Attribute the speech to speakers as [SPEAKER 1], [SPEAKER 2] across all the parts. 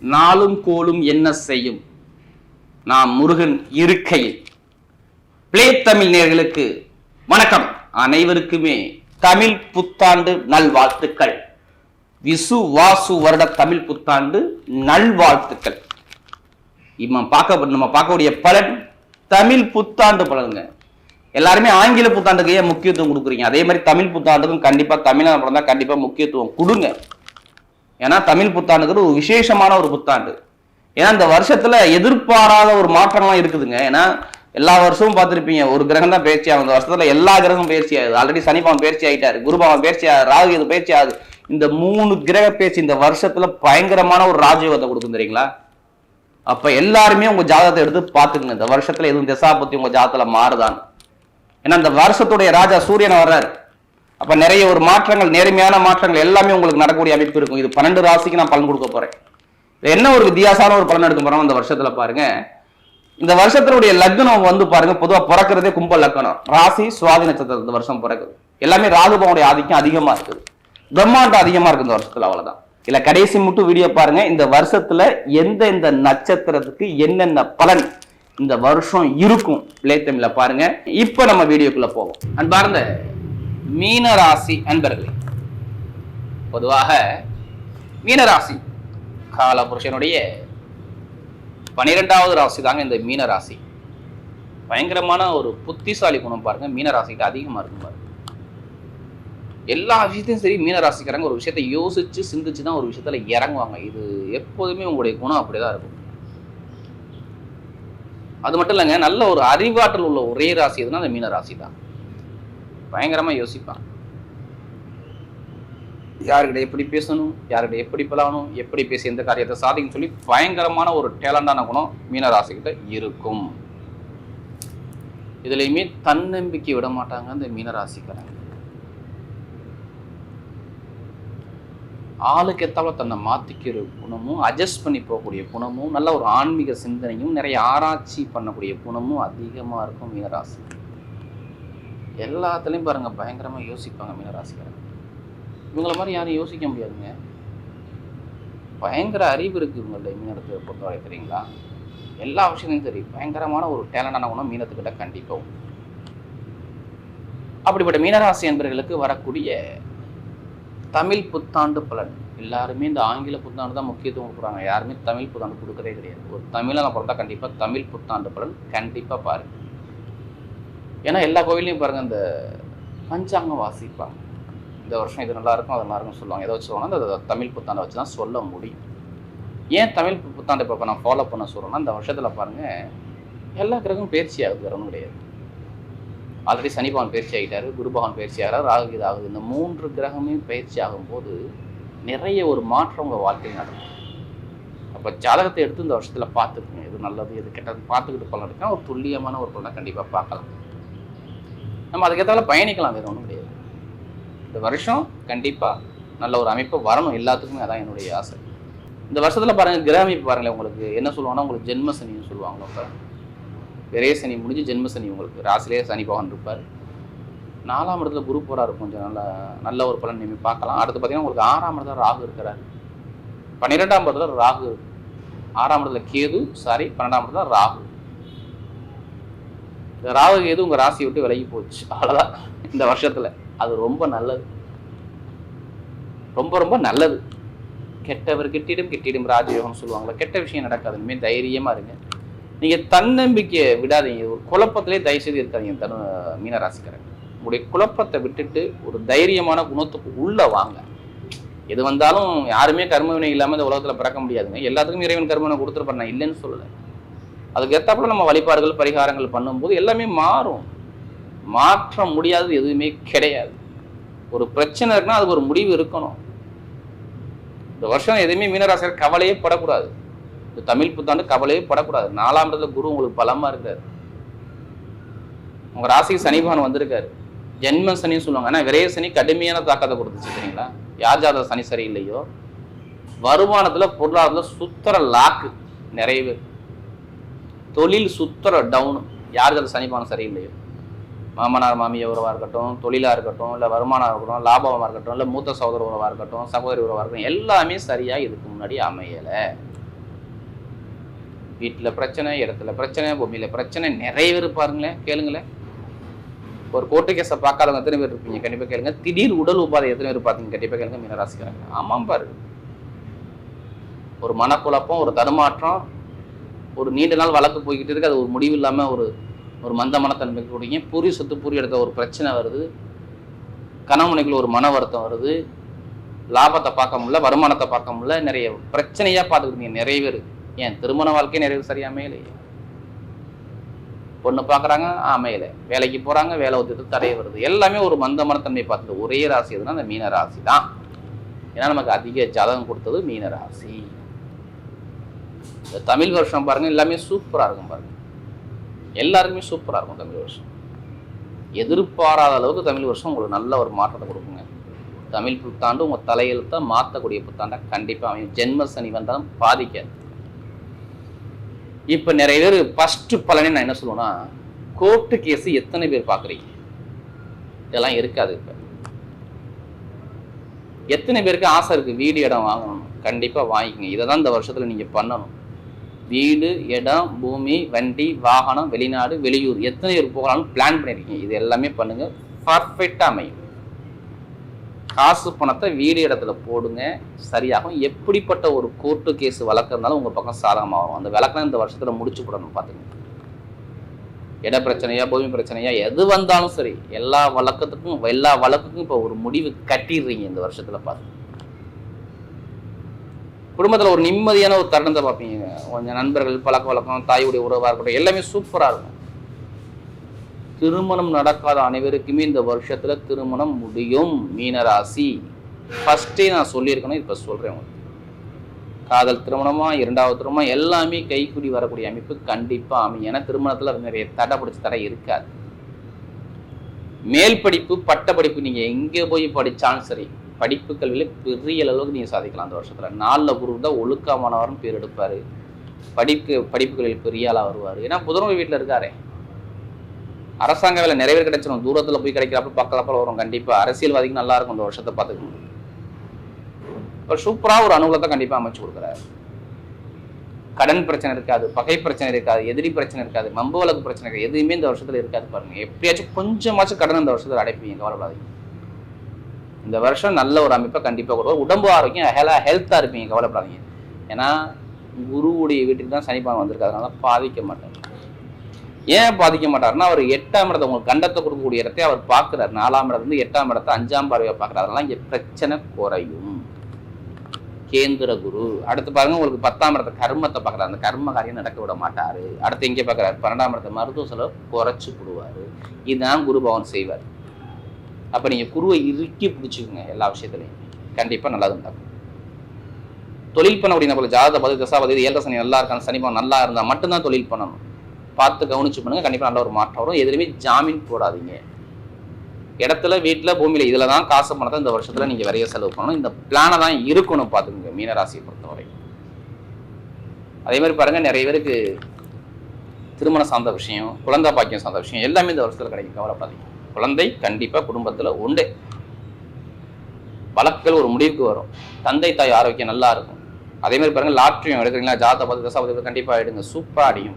[SPEAKER 1] நாளும் கோலும் என்ன செய்யும்? நாம் முருகன் இருக்கையில். பிளே தமிழ் நேர்களுக்கு வணக்கம். அனைவருக்குமே தமிழ் புத்தாண்டு நல்வாழ்த்துக்கள். விசு வாசு வருட தமிழ் புத்தாண்டு நல்வாழ்த்துக்கள். நம்ம பார்க்க நம்ம பார்க்கக்கூடிய பலன் தமிழ் புத்தாண்டு பலனுங்க. எல்லாருமே ஆங்கில புத்தாண்டுக்கு ஏன் முக்கியத்துவம் கொடுக்குறீங்க? அதே மாதிரி தமிழ் புத்தாண்டுக்கும் கண்டிப்பா தமிழ் பிறந்தால் கண்டிப்பாக முக்கியத்துவம் கொடுங்க. ஏன்னா தமிழ் புத்தாண்டுங்கிறது ஒரு விசேஷமான ஒரு புத்தாண்டு. ஏன்னா இந்த வருஷத்துல எதிர்பாராத ஒரு மாற்றம்லாம் இருக்குதுங்க. ஏன்னா எல்லா வருஷமும் பார்த்துருப்பீங்க ஒரு கிரகம் தான் பயிற்சி ஆகும். இந்த வருஷத்துல எல்லா கிரகமும் பயிற்சி ஆகுது. ஆல்ரெடி சனிபவன் பயிற்சி ஆகிட்டாரு குருபவன் பயிற்சி ஆகுது ராகு இது பயிற்சி ஆகுது. இந்த மூணு கிரக பயிற்சி இந்த வருஷத்துல பயங்கரமான ஒரு ராஜயோகத்தை கொடுக்கும் தெரியுங்களா? அப்ப எல்லாருமே உங்க ஜாதகத்தை எடுத்து பாத்துக்கணும் இந்த வருஷத்துல எதுவும் திசாபத்தி உங்க ஜாதகத்துல மாறுதான்னு. ஏன்னா இந்த வருஷத்துடைய ராஜா சூரியன் வர்றாரு. அப்ப நிறைய ஒரு மாற்றங்கள் நேர்மையான மாற்றங்கள் எல்லாமே உங்களுக்கு நடக்கக்கூடிய அமைப்பு இருக்கும். இது பன்னெண்டு ராசிக்கு நான் பலன் கொடுக்க போறேன். என்ன ஒரு வித்தியாசமான ஒரு பலன் எடுக்க போறோம் இந்த வருஷத்துல பாருங்க. இந்த வருஷத்தினுடைய லக்னம் வந்து பாருங்க பொதுவா பிறக்கிறதே கும்ப லக்னம். ராசி சுவாதி நட்சத்திரம் இந்த வருஷம் பிறக்குது. எல்லாமே ராகுபவனுடைய ஆதிக்கம் அதிகமா இருக்குது. பிரம்மாண்டம் அதிகமா இருக்கு இந்த வருஷத்துல அவ்வளவுதான். இல்ல கடைசி மட்டும் வீடியோ பாருங்க. இந்த வருஷத்துல எந்த எந்த நட்சத்திரத்துக்கு என்னென்ன பலன் இந்த வருஷம் இருக்கும்? பிளேத்தமிழ்ல பாருங்க. இப்ப நம்ம வீடியோக்குள்ள போவோம். அன்பார்ந்த மீனராசி அன்பர்களே பொதுவாக மீனராசி காலபுருஷனுடைய பனிரெண்டாவது ராசி தாங்க இந்த மீனராசி. பயங்கரமான ஒரு புத்திசாலி குணம் பாருங்க மீனராசிக்கு அதிகமா இருக்கும் பாருங்க. எல்லா விஷயத்தையும் சரி மீனராசிக்காரங்க ஒரு விஷயத்தை யோசிச்சு சிந்திச்சு தான் ஒரு விஷயத்துல இறங்குவாங்க. இது எப்போதுமே உங்களுடைய குணம் அப்படிதான் இருக்கும். அது மட்டும் இல்லைங்க நல்ல ஒரு அறிவாற்றல் உள்ள ஒரே ராசி எதுனா அந்த மீன ராசி தான். பயங்கரமா யோசிப்பான். யார்கிட்ட எப்படி பேசணும் யார்கிட்ட எப்படி பழகணும் எப்படி பேசி எந்த காரியத்தை சாதிக்கணும் சொல்லி பயங்கரமான ஒரு டேலண்டான குணம் மீனராசிக்கிட்ட இருக்கும். இதுலயுமே தன்னம்பிக்கை விட மாட்டாங்க அந்த மீனராசிக்காரங்க. ஆளுக்கு ஏத்தாப்புல தன்னை மாற்றிக்கிற குணமும் அட்ஜஸ்ட் பண்ணி போகக்கூடிய குணமும் நல்ல ஒரு ஆன்மீக சிந்தனையும் நிறைய ஆராய்ச்சி பண்ணக்கூடிய குணமும் அதிகமா இருக்கும் மீனராசி. எல்லாத்துலேயும் பாருங்கள் பயங்கரமாக யோசிப்பாங்க மீனராசிக்காரங்க. இவங்கள மாதிரி யாரும் யோசிக்க முடியாதுங்க. பயங்கர அறிவு இருக்குது இவங்கள்ட்ட மீனத்தை பொறுத்தவரை தெரியுங்களா? எல்லா விஷயத்தையும் சரி பயங்கரமான ஒரு டேலண்டான உணவு மீனத்துக்கிட்ட கண்டிப்பாக அப்படிப்பட்ட மீனராசி என்பர்களுக்கு வரக்கூடிய தமிழ் புத்தாண்டு பலன். எல்லாருமே இந்த ஆங்கில புத்தாண்டு தான் முக்கியத்துவம் கொடுக்குறாங்க. யாருமே தமிழ் புத்தாண்டு கொடுக்கறதே கிடையாது. ஒரு தமிழனை பொறுத்தா கண்டிப்பாக தமிழ் புத்தாண்டு பலன் கண்டிப்பாக பாருங்கள் ஏன்னா எல்லா கோவிலையும் பாருங்கள் இந்த பஞ்சாங்கம் வாசிப்பாங்க இந்த வருஷம் இது நல்லா இருக்கும் அது நல்லா இருக்கும்னு சொல்லுவாங்க. எதை வச்சு சொல்லுவாங்கன்னா அந்த தமிழ் புத்தாண்டை வச்சு தான் சொல்ல முடியும். ஏன் தமிழ் புத்தாண்டை இப்போ நான் ஃபாலோ பண்ண சொல்கிறேன்னா இந்த வருஷத்தில் பாருங்கள் எல்லா கிரகமும் பயிற்சி ஆகுது வேற ஒன்றும் கிடையாது. ஆல்ரெடி சனி பகவான் பயிற்சி ஆகிட்டாரு குரு பகவான் பயிற்சி ஆகிறார் ராகு இது ஆகுது. இந்த மூன்று கிரகமே பயிற்சி ஆகும்போது நிறைய ஒரு மாற்றம் உங்கள் வாழ்க்கையில் நடக்கும். அப்போ ஜாதகத்தை எடுத்து இந்த வருஷத்தில் பார்த்துக்குங்க. எது நல்லது எது கெட்டது பார்த்துக்கிட்டு பலன் இருக்கா? ஒரு துல்லியமான ஒரு பலனை கண்டிப்பாக பார்க்கலாம். நம்ம அதுக்கேற்றால பயணிக்கலாம் வேறு ஒன்றும் கிடையாது. இந்த வருஷம் கண்டிப்பாக நல்ல ஒரு அமைப்பு வரணும் எல்லாத்துக்குமே அதான் என்னுடைய ஆசை. இந்த வருஷத்தில் பாருங்கள் கிரக அமைப்பு பாருங்களேன் உங்களுக்கு. என்ன சொல்லுவாங்கன்னா உங்களுக்கு ஜென்ம சனின்னு சொல்லுவாங்க. இப்போ விரைய சனி முடிஞ்சு ஜென்ம சனி உங்களுக்கு. ராசிலே சனி பகவான் இருப்பார். நாலாம் இடத்துல குரு போகிறாரு கொஞ்சம் நல்ல நல்ல ஒரு பலன் நீங்கள் பார்க்கலாம். அடுத்து பார்த்தீங்கன்னா உங்களுக்கு ஆறாம் இடத்துல ராகு இருக்கிறார். பன்னிரெண்டாம் இடத்துல ராகு இருக்கு. ஆறாம் இடத்துல கேது சாரி பன்னெண்டாம் இடத்துல ராகு. இந்த ராகு கேது உங்க ராசியை விட்டு விலகி போச்சு. அவ்வளோதான் இந்த வருஷத்துல. அது ரொம்ப நல்லது. ரொம்ப ரொம்ப நல்லது. கெட்டவர் கெட்டிடும் கெட்டிடும் ராஜயோகம்னு சொல்லுவாங்களா. கெட்ட விஷயம் நடக்காது. இனிமேல் தைரியமா இருங்க. நீங்க தன்னம்பிக்கையை விடாதீங்க. ஒரு குழப்பத்திலே தயவு செய்து இருக்காதீங்க தனு மீனராசிக்காரங்க உங்களுடைய குழப்பத்தை விட்டுட்டு ஒரு தைரியமான குணத்துக்கு உள்ள வாங்க. எது வந்தாலும் யாருமே கர்மவினை இல்லாமல் இந்த உலகத்துல பிறக்க முடியாதுங்க. எல்லாத்துக்கும் இறைவன் கர்மனை கொடுத்துருப்பாரு நான் இல்லைன்னு சொல்லலை. அதுக்கு ஏத்தாப்புல நம்ம வழிபாடுகள் பரிகாரங்கள் பண்ணும்போது எல்லாமே மாறும். மாற்ற முடியாதது எதுவுமே கிடையாது. ஒரு பிரச்சனை இருக்குன்னா அதுக்கு ஒரு முடிவு இருக்கணும். இந்த வருஷம் எதுவுமே மீனராசிரியர் கவலையே படக்கூடாது. இந்த தமிழ் புத்தாண்டு கவலையே படக்கூடாது. நாலாம் இடத்துல குரு உங்களுக்கு பலமா இருக்காரு. உங்க ராசிக்கு சனி வந்திருக்காரு. ஜென்ம சனின்னு சொல்லுவாங்க. ஆனால் விரைய சனி கடுமையான தாக்கத்தை கொடுத்துச்சு சரிங்களா? யார் ஜாதக சனி சரியில்லையோ? வருமானத்துல பொருளாதாரத்துல சுத்தர லாக்கு நிறைய பேர். தொழில் சுத்தர டவுன் யார் அது சனிபானம் சரியில்லையோ? மாமனார் மாமிய உறவாக இருக்கட்டும் தொழிலாக இருக்கட்டும் இல்லை வருமானம் இருக்கட்டும் லாபமாக இருக்கட்டும் இல்லை மூத்த சகோதர உறவாக இருக்கட்டும் சகோதரி உறவாக இருக்கட்டும் எல்லாமே சரியாக இதுக்கு முன்னாடி அமையலை. வீட்டில் பிரச்சனை இடத்துல பிரச்சனை பூமியில் பிரச்சனை நிறைய பேர் பாருங்களேன் கேளுங்களேன். ஒரு கோர்ட்டு கேஸை பார்க்காதவங்க எத்தனை பேர் இருப்பீங்க? கண்டிப்பாக கேளுங்க. திடீர் உடல் உபாதை எத்தனை பேர் பார்த்தீங்க கண்டிப்பாக கேளுங்க மீனராசிக்காரங்க. ஆமாம் பாரு ஒரு மனக்குழப்பம் ஒரு தடுமாற்றம் ஒரு நீண்ட நாள் வழக்கு போய்கிட்டு இருக்கு. அது ஒரு முடிவு இல்லாமல் ஒரு ஒரு மந்த மனத்தன்மைக்கு கூடிய பூரி சொத்து பூரி எடுத்த ஒரு பிரச்சனை வருது. கணவனுக்குள்ள ஒரு மன வருத்தம் வருது. லாபத்தை பார்க்க முடியல வருமானத்தை பார்க்க முடியல. நிறைய பிரச்சனையாக பார்த்துக்கிட்டீங்க நிறைய பேர். ஏன்? திருமண வாழ்க்கை நிறைய பேர் சரியா அமையலையே. பொண்ணு பார்க்குறாங்க அமையல. வேலைக்கு போகிறாங்க வேலை ஒத்துட்டு தடைய வருது. எல்லாமே ஒரு மந்த மனத்தன்மை ஒரே ராசி எதுனா அந்த மீன ராசி தான். ஏன்னா நமக்கு அதிக ஜாதகம் கொடுத்தது மீன ராசி. இந்த தமிழ் வருஷம் பாருங்க எல்லாமே சூப்பரா இருக்கும் பாருங்க. எல்லாருக்குமே சூப்பரா இருக்கும் தமிழ் வருஷம். எதிர்பாராத அளவுக்கு தமிழ் வருஷம் உங்களுக்கு நல்ல ஒரு மாற்றத்தை கொடுக்குங்க. தமிழ் புத்தாண்டு உங்க தலையெழுத்தை மாற்றக்கூடிய புத்தாண்டா கண்டிப்பா அமையும். ஜென்ம சனி வந்தாலும் பாதிக்காது. இப்ப நிறைய பேர் ஃபஸ்ட்டு பலனே நான் என்ன சொல்லுவேன்னா கோர்ட்டு கேஸ் எத்தனை பேர் பாக்குறீங்க? இதெல்லாம் இருக்காது இப்போ. எத்தனை பேருக்கு ஆசை இருக்கு? வீடு இடம் வாங்கணும் கண்டிப்பா வாங்கிக்கங்க. இதை தான் இந்த வருஷத்துல நீங்க பண்ணணும். வீடு இடம் பூமி வண்டி வாகனம் வெளிநாடு வெளியூர். எத்தனை பேர் போகலாம்னு பிளான் பண்ணியிருக்கீங்க? இது எல்லாமே பண்ணுங்க. பர்ஃபெக்டாக அமையும். காசு பணத்தை வீடு இடத்துல போடுங்க. சரியாகும். எப்படிப்பட்ட ஒரு கோர்ட்டு கேஸ் வழக்குறதுனாலும் உங்கள் பக்கம் சாதகமாகும். அந்த விளக்கம் இந்த வருஷத்தில் முடிச்சு போடணும் பார்த்துங்க இட பிரச்சனையா பூமி பிரச்சனையா எது வந்தாலும் சரி எல்லா வழக்கத்துக்கும் எல்லா வழக்குக்கும் இப்போ ஒரு முடிவு கட்டிடுறீங்க இந்த வருஷத்தில் பார்த்து குடும்பத்தில் ஒரு நிம்மதியான ஒரு தருணத்தை பார்ப்பீங்க. கொஞ்சம் நண்பர்கள் பழக்க வழக்கம் தாயுடைய உறவாக இருக்கட்டும் எல்லாமே சூப்பராக இருக்கும். திருமணம் நடக்காத அனைவருக்குமே இந்த வருஷத்தில் திருமணம் முடியும். மீனராசி. ஃபஸ்ட்டே நான் சொல்லியிருக்கணும் இப்போ சொல்கிறேன் உங்களுக்கு. காதல் திருமணமாக இரண்டாவது திருமணம் எல்லாமே கைக்குடி வரக்கூடிய அமைப்பு கண்டிப்பாக அமையும். ஏன்னா திருமணத்தில் நிறைய தடை பிடிச்ச தடை இருக்காது. மேல் படிப்பு பட்ட படிப்பு நீங்கள் எங்கே போய் படித்தாலும் சரி படிப்பு கல்வியில் பெரிய அளவுக்கு நீங்கள் சாதிக்கலாம் அந்த வருஷத்துல. நாலில் குரு தான் ஒழுக்கமானவரும் பேர் எடுப்பாரு. படிப்பு படிப்புகளில் பெரிய ஆளா வருவாரு. ஏன்னா புதனவை வீட்டில் இருக்காரே. அரசாங்க வேலை நிறைய பேர் கிடைச்சிடும் தூரத்துல போய் கிடைக்கிறப்ப பக்கத்தில் வரும். கண்டிப்பா அரசியல்வாதிக்கு நல்லா இருக்கும் இந்த வருஷத்தை பார்த்துக்கணும். இப்போ சூப்பரா ஒரு அனுகூலத்தை கண்டிப்பா அமைச்சு கொடுக்குறாரு. கடன் பிரச்சனை இருக்காது பகை பிரச்சனை இருக்காது எதிரி பிரச்சனை இருக்காது மம்பு வழக்கு பிரச்சனை இருக்காது எதுவுமே இந்த வருஷத்துல இருக்காது பாருங்க. எப்படியாச்சும் கொஞ்சமாச்சும் கடன் இந்த வருஷத்துல அடைப்பீங்க. கவலைப்படாதீங்க. இந்த வருஷம் நல்ல ஒரு அமைப்பை கண்டிப்பா கொடுக்கும் உடம்பு ஆரோக்கியம் ஹெலா ஹெல்த்தா இருப்பீங்க கவலைப்படாதீங்க. ஏன்னா குருவுடைய வீட்டுக்கு தான் சனிப்பான் வந்திருக்கு அதனால பாதிக்க மாட்டார். ஏன் பாதிக்க மாட்டாருன்னா அவர் எட்டாம் இடத்தை உங்களுக்கு கண்டத்தை கொடுக்கக்கூடிய இடத்தை அவர் பார்க்குறாரு. நாலாம் இடத்துல இருந்து எட்டாம் இடத்தை அஞ்சாம் பார்வையை பார்க்குறாரு. அதனால இங்கே பிரச்சனை குறையும். கேந்திர குரு. அடுத்து பாருங்க உங்களுக்கு பத்தாம் இடத்த கர்மத்தை பார்க்குறாரு. அந்த கர்ம காரியம் நடக்க விட மாட்டாரு. அடுத்து எங்கே பார்க்குறாரு. பன்னெண்டாம் இடத்த மருத்துவ செலவு குறைச்சி விடுவாரு இதுதான் குரு பவன் செய்வார். அப்போ நீங்கள் குருவை இறுக்கி பிடிச்சிக்கோங்க எல்லா விஷயத்துலையும். கண்டிப்பாக நல்லா நடக்கும் தொழில் பண்ண அப்படின்னா போல ஜாதக பதி தசாபதி ஏழரை சனி நல்லா இருக்கான சனி நல்லா இருந்தால் மட்டும்தான் தொழில் பண்ணணும். பார்த்து கவனிச்சு பண்ணுங்க கண்டிப்பாக நல்ல ஒரு மாற்றம் வரும். எதுலையுமே ஜாமீன் போடாதீங்க. இடத்துல வீட்டில் பூமியில் இதில் தான் காசு பணத்தை இந்த வருஷத்தில் நீங்கள் நிறைய செலவு பண்ணணும். இந்த பிளானை தான் இருக்கணும் பார்த்துக்கோங்க மீனராசியை பொறுத்தவரை. அதே மாதிரி பாருங்கள் நிறைய பேருக்கு திருமணம் சார்ந்த விஷயம் குழந்தை பாக்கியம் சார்ந்த விஷயம் எல்லாமே இந்த வருஷத்தில் கிடைக்கும். கவலைப்படாதீங்க. குழந்தை கண்டிப்பாக குடும்பத்தில் உண்டு. வழக்குகள் ஒரு முடிவுக்கு வரும். தந்தை தாய் ஆரோக்கியம் நல்லா இருக்கும். அதே மாதிரி பாருங்க லாட்ரியும் எடுக்கிறீங்களா? ஜாத பத்து தசாபதி கண்டிப்பாக எடுங்க. சூப்பராக அடியும்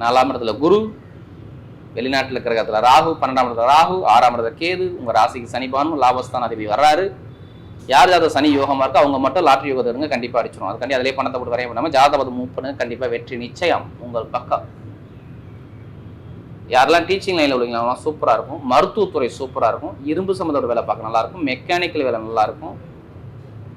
[SPEAKER 1] நாலாம் இடத்துல குரு வெளிநாட்டில் இருக்கிற இடத்துல ராகு பன்னெண்டாம் இடத்துல ராகு ஆறாம் இடத்துல கேது உங்க ராசிக்கு சனிபானும் லாபஸ்தான் அதிபதி வர்றாரு. யார் யார் சனி யோகமாக இருக்கோ அவங்க மட்டும் லாட்ரி யோகத்தை இருங்க கண்டிப்பா அடிச்சிடும் அதுக்காண்டி அதிலே பணத்தை போட்டு வரைய பண்ணாம ஜாதபதம் மூவ் பண்ணுங்க கண்டிப்பா வெற்றி நிச்சயம். உங்கள் பக்கம். யாரெல்லாம் டீச்சிங் லைனில் உள்ளவங்க சூப்பராக இருக்கும். மருத்துவத்துறை சூப்பராக இருக்கும். இரும்பு சம்மந்தோட வேலை பார்க்க நல்லாயிருக்கும் மெக்கானிக்கல் வேலை நல்லாயிருக்கும்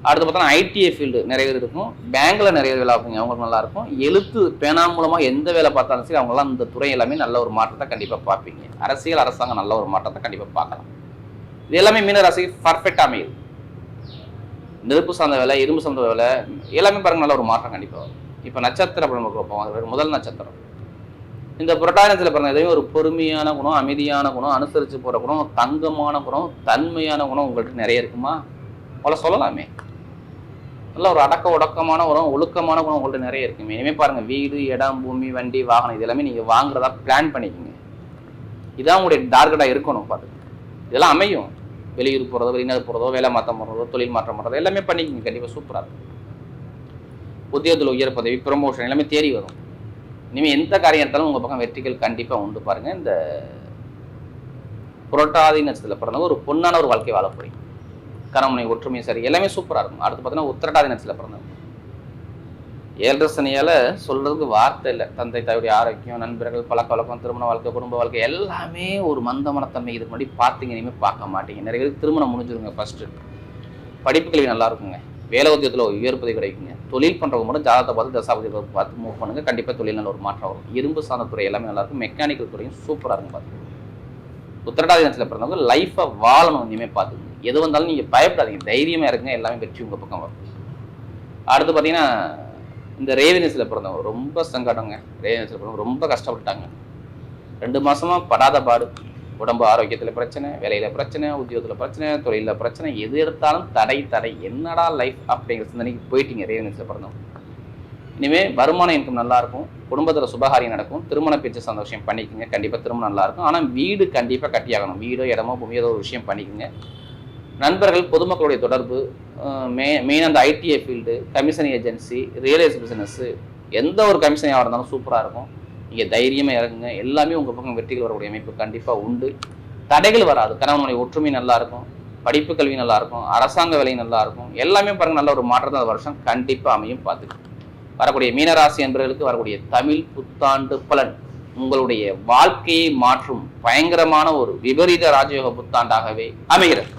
[SPEAKER 1] அடுத்து பார்த்தோன்னா ஐடிஐ ஃபீல்டு நிறைய பேர் இருக்கும். பேங்கில் நிறைய பேர் வேலை பார்ப்பீங்க. அவங்களுக்கு நல்லாயிருக்கும் எழுத்து பேனா மூலமாக எந்த வேலை பார்த்தாலும் சரி அவங்களாம் இந்த துறை எல்லாமே நல்ல ஒரு மாற்றத்தை கண்டிப்பாக பார்ப்பீங்க. அரசியல் அரசாங்கம் நல்ல ஒரு மாற்றத்தை கண்டிப்பாக பார்க்கலாம். இது எல்லாமே மீன ராசிக்கு பர்ஃபெக்டாக அமையுது. நெருப்பு சார்ந்த வேலை இரும்பு சார்ந்த வேலை எல்லாமே பாருங்கள் நல்ல ஒரு மாற்றம் கண்டிப்பாக வரும். இப்போ நட்சத்திரம் நம்ம பார்ப்போம். முதல் நட்சத்திரம். இந்த புரட்டானத்தில் பிறந்த எதையும் ஒரு பொறுமையான குணம் அமைதியான குணம் அனுசரித்து போகிற குணம் தங்கமான குணம் தன்மையான குணம் உங்கள்கிட்ட நிறைய இருக்குமா? அவ்வளோ சொல்லலாமே. நல்ல ஒரு அடக்க ஒடக்கமான குணம் ஒழுக்கமான குணம் உங்கள்கிட்ட நிறைய இருக்குமே. இனிமேல் பாருங்கள் வீடு இடம் பூமி வண்டி வாகனம் இது எல்லாமே நீங்கள் வாங்குறதா பிளான் பண்ணிக்கோங்க. இதான் உங்களுடைய டார்கெட்டாக இருக்கணும் பார்த்து இதெல்லாம் அமையும். வெளியூர் போகிறதோ வெளிநாடு போகிறதோ வேலை மாற்றம் போகிறதோ தொழில் மாற்றம் பண்ணுறதோ எல்லாமே பண்ணிக்கோங்க. கண்டிப்பாக சூப்பராக இருக்கும். உத்தியோகத்தில் உயர் பதவி ப்ரமோஷன் எல்லாமே தேடி வரும். இனிமேல் எந்த காரியம் எடுத்தாலும் உங்கள் பக்கம் வெற்றிகள் கண்டிப்பாக உண்டு பாருங்கள் இந்த புரட்டாதி நட்சத்திரத்தில் பிறந்தவங்க ஒரு பொண்ணான ஒரு வாழ்க்கை வாழ போறீங்க. கணவனை ஒற்றுமையும் சரி எல்லாமே சூப்பராக இருக்கும். அடுத்து பார்த்தீங்கன்னா உத்திரட்டாதி நட்சத்திரத்தில் பிறந்தவங்க. ஏழரை சனியால் வார்த்தை இல்லை. தந்தை தாயுடைய ஆரோக்கியம் நண்பர்கள் பழக்க வழக்கம் திருமண வாழ்க்கை குடும்ப வாழ்க்கை எல்லாமே ஒரு மந்தமனத்தன்மை. இதுக்கு முன்னாடி பார்த்தீங்க இனிமேல் பார்க்க மாட்டீங்க. நிறைய பேருக்கு திருமணம் முடிஞ்சிருங்க ஃபஸ்ட்டு படிப்பு கல்வி நல்லா இருக்குங்க. வேலை உத்தியத்தில் ஒரு உயர்ப்பதை கிடைக்குங்க. தொழில் பண்ணுறவங்க மட்டும் ஜாதகத்தை பார்த்து தசாபதி பார்த்து மூவ் பண்ணுங்க. கண்டிப்பாக தொழில் நல்ல ஒரு மாற்றம் வரும். இரும்பு சார்ந்த துறை எல்லாமே நல்லாயிருக்கும் மெக்கானிக்கல் துறையும் சூப்பராக இருக்கும் பார்த்து உத்திரட்டாதி தினத்தில் பிறந்தவங்க லைஃப்பை வாழணும் இனிமே பார்த்துங்க எது வந்தாலும் நீங்கள் பயப்படாதீங்க. தைரியமாக இருக்குங்க எல்லாமே வெற்றி உங்கள் பக்கம் வரும். அடுத்து பார்த்தீங்கன்னா இந்த ரேவினஸில் பிறந்தவங்க ரொம்ப சங்கடங்க. ரேவினஸில் பிறந்தவங்க ரொம்ப கஷ்டப்பட்டாங்க ரெண்டு மாதமாக படாத பாடு. உடம்பு ஆரோக்கியத்தில் பிரச்சனை வேலையில் பிரச்சனை உத்தியோகத்தில் பிரச்சனை தொழிலில் பிரச்சனை எது எடுத்தாலும் தடை தடை. என்னடா லைஃப் அப்படிங்கிற சிந்தனைக்கு போயிட்டீங்க ரேவினஸில் பிறந்தவங்க இனிமேல் வருமான இன்கம் நல்லா இருக்கும் குடும்பத்தில் சுபகாரியம் நடக்கும் திருமண பேச்சு சந்தோஷம் பண்ணிக்கோங்க கண்டிப்பாக திருமணம் நல்லாயிருக்கும் ஆனால் வீடு கண்டிப்பாக கட்டியாகணும் வீடோ இடமோ பூமியோ ஏதோ ஒரு விஷயம் பண்ணிக்கோங்க. நண்பர்கள் பொதுமக்களுடைய தொடர்பு மே மெயின் அந்த ITI field commission agency real estate business எந்த ஒரு கமிஷனாக இருந்தாலும் சூப்பராக இருக்கும். நீங்கள் தைரியமாக இறங்குங்க. எல்லாமே உங்கள் பக்கம் வெற்றிகள் வரக்கூடிய அமைப்பு கண்டிப்பாக உண்டு. தடைகள் வராது. கணவனுடைய ஒற்றுமை நல்லா இருக்கும். படிப்பு கல்வி நல்லாயிருக்கும் அரசாங்க வேலை நல்லாயிருக்கும் எல்லாமே பாருங்கள் நல்ல ஒரு மாற்றம் தான் வருஷம் கண்டிப்பாக அமையும் பார்த்துக்கணும் வரக்கூடிய மீனராசி என்பவர்களுக்கு வரக்கூடிய தமிழ் புத்தாண்டு பலன் உங்களுடைய வாழ்க்கையை மாற்றும் பயங்கரமான ஒரு விபரீத ராஜயோக புத்தாண்டாகவே அமைகிறது.